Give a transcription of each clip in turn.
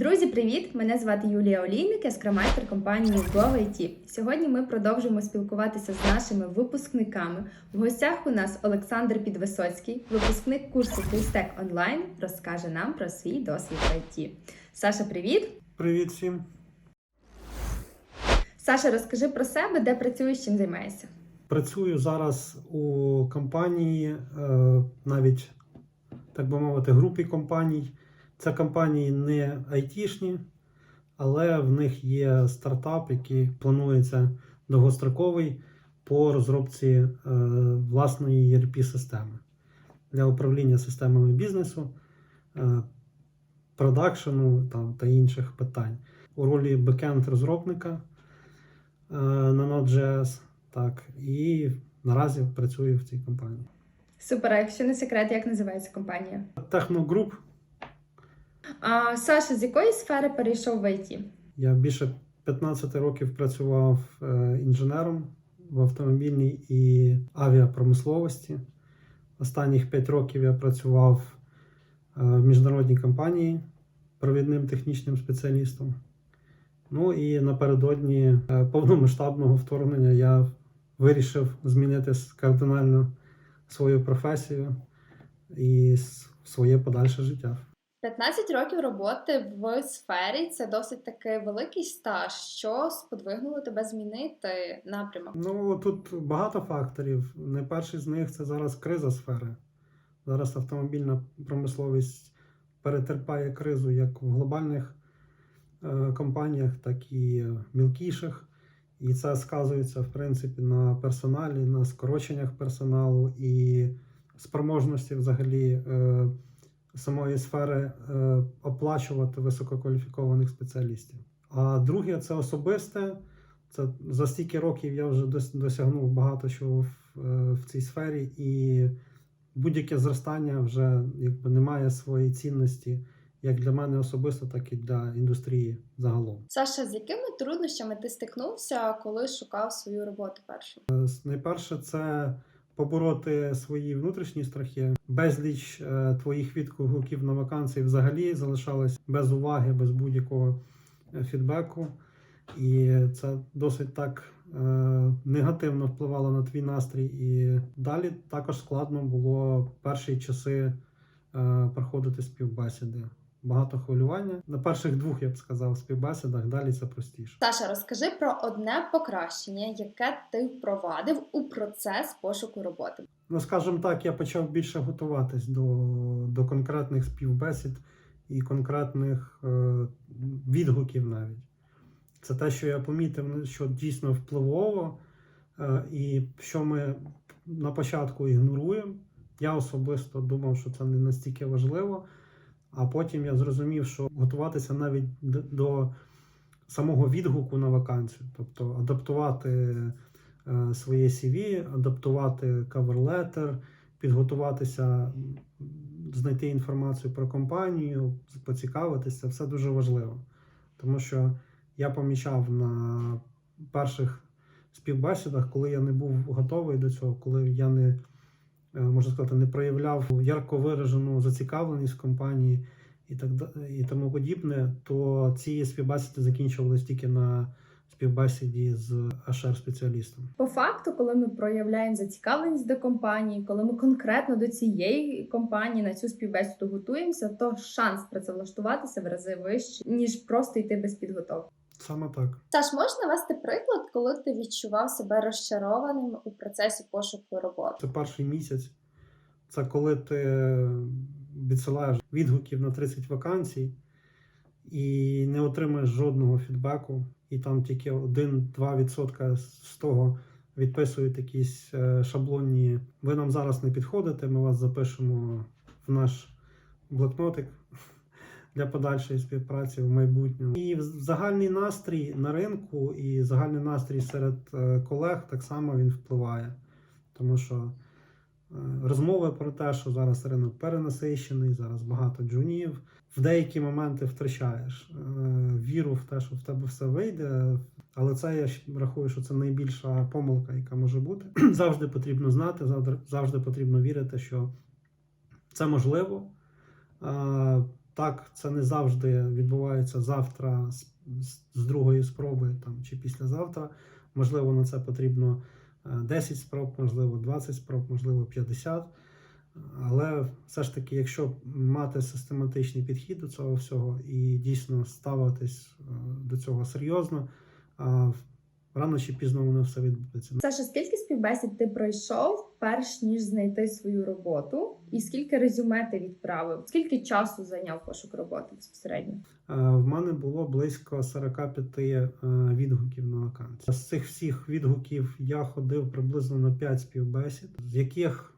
Друзі, привіт! Мене звати Юлія Олійник, я скрамайстер компанії GoIT. Сьогодні ми продовжуємо спілкуватися з нашими випускниками. В гостях у нас Олександр Підвисоцький, випускник курсу FullStack Online, розкаже нам про свій досвід в IT. Саша, привіт! Привіт всім. Саша, розкажи про себе, де працюєш, чим займаєшся. Працюю зараз у компанії, е, навіть так би мовити, групі компаній. Це компанії не айтішні, але в них є стартап, який планується довгостроковий по розробці е, власної ERP-системи для управління системами бізнесу, е, продакшену там, та інших питань. У ролі бекенд-розробника е, на Node.js. Так, і наразі працюю в цій компанії. Супер, а якщо не секрет, як називається компанія? Техногруп. А, Саша, з якої сфери перейшов в IT? Я більше 15 років працював е, інженером в автомобільній і авіапромисловості. Останніх 5 років я працював е, в міжнародній компанії провідним технічним спеціалістом. Ну і напередодні е, повномасштабного вторгнення я вирішив змінити кардинально свою професію і своє подальше життя. 15 років роботи в сфері це досить таки великий стаж. Що сподвигнуло тебе змінити напрямок? Ну тут багато факторів. Найперший з них це зараз криза сфери. Зараз автомобільна промисловість перетерпає кризу як в глобальних е, компаніях, так і мілкіших. І це сказується, в принципі, на персоналі, на скороченнях персоналу і спроможності взагалі е, самої сфери е, оплачувати висококваліфікованих спеціалістів. А друге це особисте. Це за стільки років я вже досягнув багато чого в, е, в цій сфері, і будь-яке зростання вже якби не має своєї цінності як для мене особисто, так і для індустрії загалом. Саша, з якими труднощами ти стикнувся, коли шукав свою роботу першу? Найперше, це побороти свої внутрішні страхи. Безліч е, твоїх відгуків на вакансії взагалі залишалось без уваги, без будь-якого е, фідбеку. І це досить так е, негативно впливало на твій настрій. І далі також складно було перші часи е, проходити співбесіди. Багато хвилювання. На перших двох, я б сказав, співбесідах, далі це простіше. Саша, розкажи про одне покращення, яке ти впровадив у процес пошуку роботи. Ну, скажімо так, я почав більше готуватись до, до конкретних співбесід і конкретних е, відгуків навіть. Це те, що я помітив, ну, що дійсно впливово, е, і що ми на початку ігноруємо. Я особисто думав, що це не настільки важливо. А потім я зрозумів, що готуватися навіть до самого відгуку на вакансію, тобто адаптувати е, своє CV, адаптувати letter, підготуватися, знайти інформацію про компанію, поцікавитися, все дуже важливо. Тому що я помічав на перших співбесідах, коли я не був готовий до цього, коли я не можна сказати, не проявляв ярко виражену зацікавленість компанії і так і тому подібне, то ці співбесіди закінчувалися тільки на співбесіді з HR-спеціалістом. По факту, коли ми проявляємо зацікавленість до компанії, коли ми конкретно до цієї компанії на цю співбесіду готуємося, то шанс працевлаштуватися в рази вищий, ніж просто йти без підготовки. Саме так. Саш, можеш навести приклад, коли ти відчував себе розчарованим у процесі пошуку роботи? Це перший місяць. Це коли ти відсилаєш відгуків на 30 вакансій і не отримаєш жодного фідбеку, і там тільки 1-2% з того відписують якісь е, шаблонні. Ви нам зараз не підходите, ми вас запишемо в наш блокнотик для подальшої співпраці в майбутньому. І загальний настрій на ринку і загальний настрій серед е, колег так само він впливає. Тому що е, розмови про те, що зараз ринок перенасичений, зараз багато джунів. В деякі моменти втрачаєш е, віру в те, що в тебе все вийде. Але це я рахую, що це найбільша помилка, яка може бути. Завжди потрібно знати, завжди потрібно вірити, що це можливо. Е, Так, це не завжди відбувається завтра з, другої спроби там, чи післязавтра. Можливо, на це потрібно е, 10 спроб, можливо, 20 спроб, можливо, 50. Але все ж таки, якщо мати систематичний підхід до цього всього і дійсно ставитись е, до цього серйозно, рано чи пізно воно все відбудеться. Саша, скільки співбесід ти пройшов, перш ніж знайти свою роботу, і скільки резюме ти відправив? Скільки часу зайняв пошук роботи безпосередньо? Е, В мене було близько 45 е, відгуків на вакансію. З цих всіх відгуків я ходив приблизно на 5 співбесід, з яких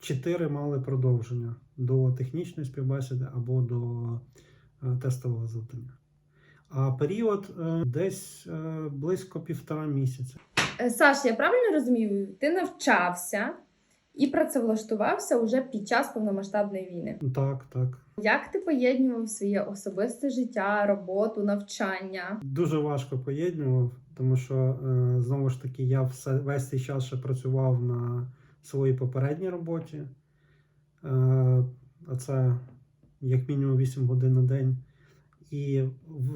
4 мали продовження до технічної співбесіди або до е, тестового завдання. А період е, десь е, близько півтора місяця. Е, Саш, я правильно розумію? Ти навчався і працевлаштувався уже під час повномасштабної війни. Так, так. Як ти поєднував своє особисте життя, роботу, навчання? Дуже важко поєднував, тому що знову ж таки я все весь цей час ще працював на своїй попередній роботі. А це як мінімум 8 годин на день. І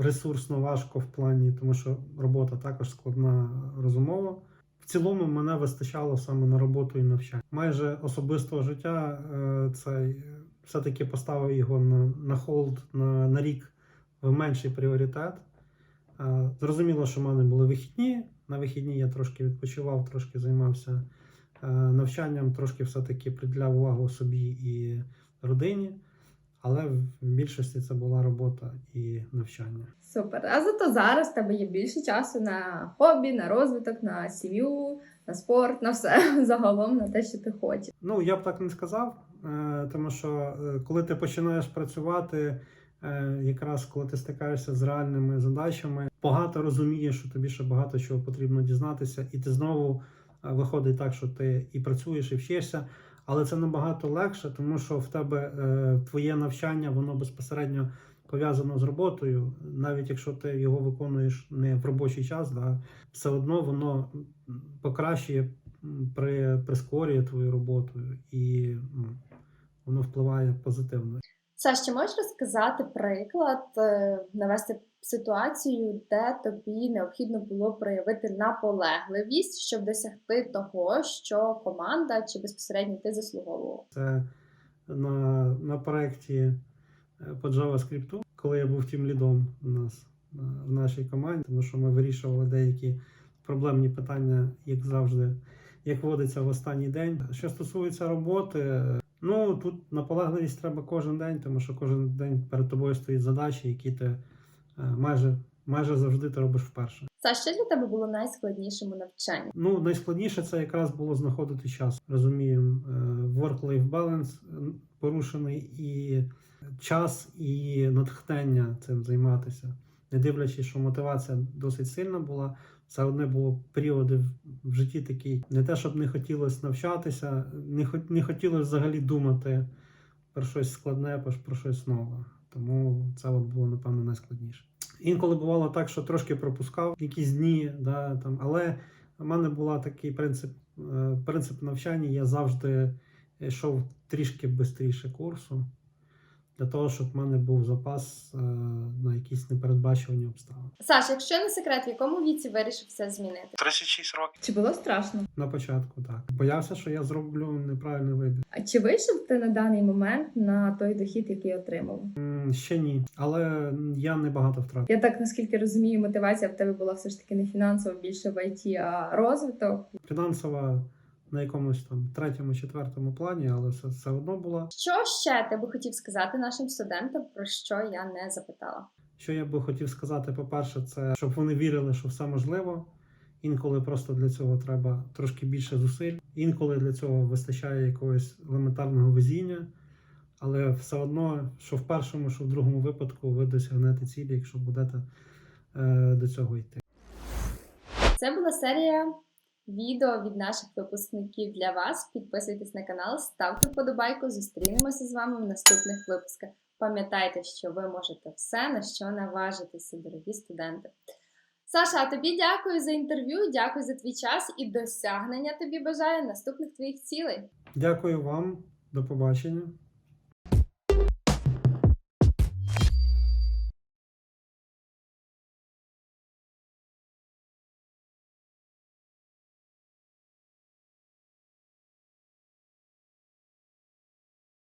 ресурсно важко в плані, тому що робота також складна розумово. В цілому мене вистачало саме на роботу і навчання. Майже особистого життя е, це все-таки поставив його на, на холд на, на рік в менший пріоритет. Е, Зрозуміло, що в мене були вихідні. На вихідні я трошки відпочивав, трошки займався е, навчанням, трошки все-таки приділяв увагу собі і родині. Але в більшості це була робота і навчання. Супер. А зато зараз в тебе є більше часу на хобі, на розвиток, на сім'ю, на спорт, на все загалом на те, що ти хочеш. Ну, я б так не сказав, е, тому що е, коли ти починаєш працювати, е, якраз коли ти стикаєшся з реальними задачами, багато розумієш, що тобі ще багато чого потрібно дізнатися, і ти знову виходить так, що ти і працюєш, і вчишся. Але це набагато легше, тому що в тебе е, твоє навчання, воно безпосередньо пов'язано з роботою. Навіть якщо ти його виконуєш не в робочий час, да, все одно воно покращує при, прискорює твою роботу і м, воно впливає позитивно. Саш, чи можеш розказати приклад, е, навести ситуацію, де тобі необхідно було проявити наполегливість, щоб досягти того, що команда чи безпосередньо ти заслуговував? Це на, на проєкті е, по JavaScript, коли я був тим лідом у нас е, в нашій команді, тому що ми вирішували деякі проблемні питання, як завжди, як водиться в останній день. Що стосується роботи, ну тут наполегливість треба кожен день, тому що кожен день перед тобою стоять задачі, які ти майже, майже завжди ти робиш вперше. Саш, що для тебе було найскладнішим у навчанні? Ну, найскладніше це якраз було знаходити час. Розуміємо, е, work-life balance е, порушений і час, і натхнення цим займатися. Не дивлячись, що мотивація досить сильна була, все одне було періоди в- житті такі. Не те, щоб не хотілося навчатися, не, хот- не хотілося взагалі думати про щось складне, про щось нове. Тому це от було, напевно, найскладніше. Інколи бувало так, що трошки пропускав якісь дні, да, там, але в мене був такий принцип, е, принцип навчання. Я завжди йшов трішки швидше курсу, для того, щоб в мене був запас е, на якісь непередбачувані обставини. Саш, якщо не секрет, в якому віці вирішив все змінити? 36 років. Чи було страшно? На початку так. Боявся, що я зроблю неправильний вибір. А чи вийшов ти на даний момент на той дохід, який отримав? М, Ще ні, але я не багато втратив. Я так наскільки розумію, мотивація в тебе була все ж таки не фінансово більше в ІТ, а розвиток. Фінансова на якомусь там третьому, четвертому плані, але все, все одно була. Що ще ти би хотів сказати нашим студентам, про що я не запитала? Що я би хотів сказати, по-перше, це щоб вони вірили, що все можливо. Інколи просто для цього треба трошки більше зусиль. Інколи для цього вистачає якогось елементарного везіння. Але все одно, що в першому, що в другому випадку ви досягнете цілі, якщо будете е, до цього йти. Це була серія відео від наших випускників для вас. Підписуйтесь на канал, ставте вподобайку. Зустрінемося з вами в наступних випусках. Пам'ятайте, що ви можете все, на що наважитеся, дорогі студенти. Саша, тобі дякую за інтерв'ю, дякую за твій час і досягнення тобі бажаю наступних твоїх цілей. Дякую вам, до побачення.